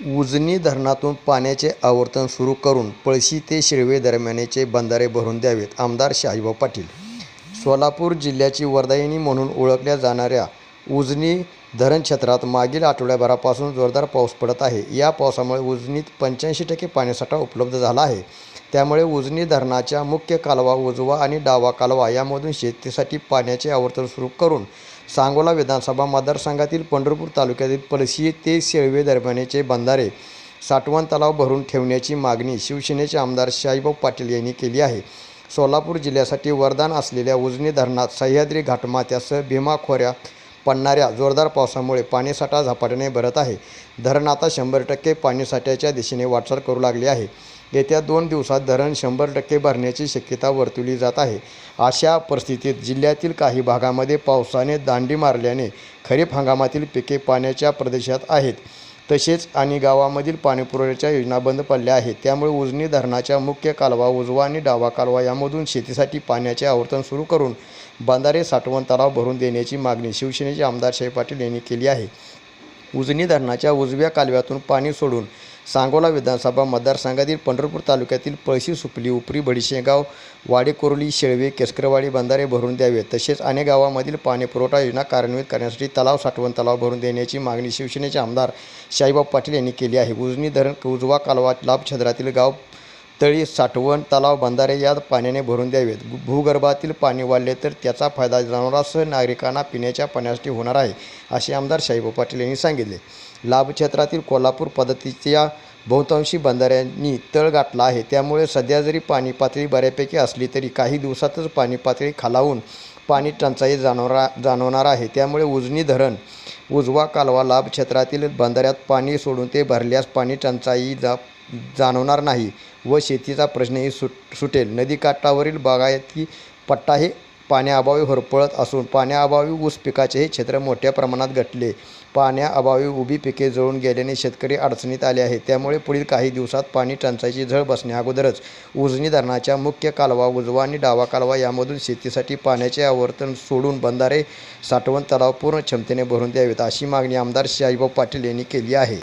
उजनी धरणातून पाण्याचे आवर्तन सुरू करून पळशी ते शिळवे दरम्यानचे बंधारे भरून द्यावेत आमदार शाहीभाऊ पाटील. सोलापूर जिल्ह्याची वरदायिनी म्हणून ओळखल्या जाणाऱ्या उजनी धरण क्षेत्रात मागील आठवड्याभरापासून जोरदार पाऊस पडत आहे. या पावसामुळे उजनीत पंच्याऐंशी टक्के पाणीसाठा उपलब्ध झाला आहे. त्यामुळे उजनी धरणाच्या मुख्य कालवा उजवा आणि डावा कालवा यामधून शेतीसाठी पाण्याचे आवर्तन सुरू करून सांगोला विधानसभा मतदारसंघातील पंढरपूर तालुक्यातील पळशी ते शेळवे दरम्यानचे बंधारे साठवण तलाव भरून ठेवण्याची मागणी शिवसेनेचे आमदार शाहीभाऊ पाटील यांनी केली आहे. सोलापूर जिल्ह्यासाठी वरदान असलेल्या उजनी धरणात सह्याद्री घाटमाथ्यासह भीमा खोऱ्यात पडणाऱ्या जोरदार पावसामुळे पाणीसाठा झपाट्याने भरत आहे. धरण आता शंभर टक्के पाणीसाठ्याच्या दिशेने वाटचाल करू लागली आहे. येत्या दोन दिवसात धरण शंभर टक्के भरण्याची शक्यता वर्तवली जात आहे. अशा परिस्थितीत जिल्ह्यातील काही भागामध्ये पावसाने दांडी मारल्याने खरीप हंगामातील पिके पाण्याच्या प्रदेशात आहेत. तसेच आणि गावामधील पाणीपुरवठ्याच्या योजना बंद पडल्या आहेत. त्यामुळे उजनी धरणाच्या मुख्य कालवा उजवा आणि डावा कालवा यामधून शेतीसाठी पाण्याचे आवर्तन सुरू करून बांधारे साठवण तलाव भरून देण्याची मागणी शिवसेनेचे आमदार शाही पाटील यांनी केली आहे. उजनी धरणाच्या उजव्या कालव्यातून पाणी सोडून सांगोला विधानसभा मतदारसंघातील पंढरपूर तालुक्यातील पळशी सुपली उपरी बडीशेगाव वाडेकोरली शेळवे केसकरवाडी बंधारे भरून द्यावे. तसेच अनेक गावामधील पाणीपुरवठा योजना कार्यान्वित करण्यासाठी तलाव साठवण तलाव भरून देण्याची मागणी शिवसेनेचे आमदार शाहीबाब पाटील यांनी केली आहे. उजनी धरण उजवा कालवा लाभछद्रातील गाव तळी साठवण तलाव बंधारे यात पाण्याने भरून द्यावेत. भूगर्भातील पाणी वाढले तर त्याचा फायदा जनावरांसह नागरिकांना पिण्याच्या पाण्यासाठी होणार आहे असे आमदार शाहीभाऊ पाटील यांनी सांगितले. लाभक्षेत्रातील कोल्हापूर पद्धतीच्या बहुतांशी बंधाऱ्यांनी तळ गाठला आहे. त्यामुळे सध्या जरी पाणी पातळी बऱ्यापैकी असली तरी काही दिवसातच पाणी पातळी खालावून पाणी टंचाई जाणवणार जाणवणार आहे. त्यामुळे उजनी धरण उजवा कालवा लाभ क्षेत्रातील बंधाऱ्यात पाणी सोडून ते भरल्यास पाणी टंचाई जा जाणवणार नाही व शेतीचा प्रश्नही सुट सुटेल. नदीकाठावरील बागायती पट्टा हे पाण्याअभावी होरपळत असून पाण्याअभावी ऊस पिकाचे हे क्षेत्र मोठ्या प्रमाणात घटले. पाण्याअभावी उभी पिके जळून गेल्याने शेतकरी अडचणीत आले आहेत. त्यामुळे पुढील काही दिवसात पाणी टंचाईची झळ बसण्या अगोदरच उजनी धरणाच्या मुख्य कालवा उजवा आणि डावा कालवा यामधून शेतीसाठी पाण्याचे आवर्तन सोडून बंधारे साठवण तलाव पूर्ण क्षमतेने भरून द्यावेत अशी मागणी आमदार शाहीभाऊ पाटील यांनी केली आहे.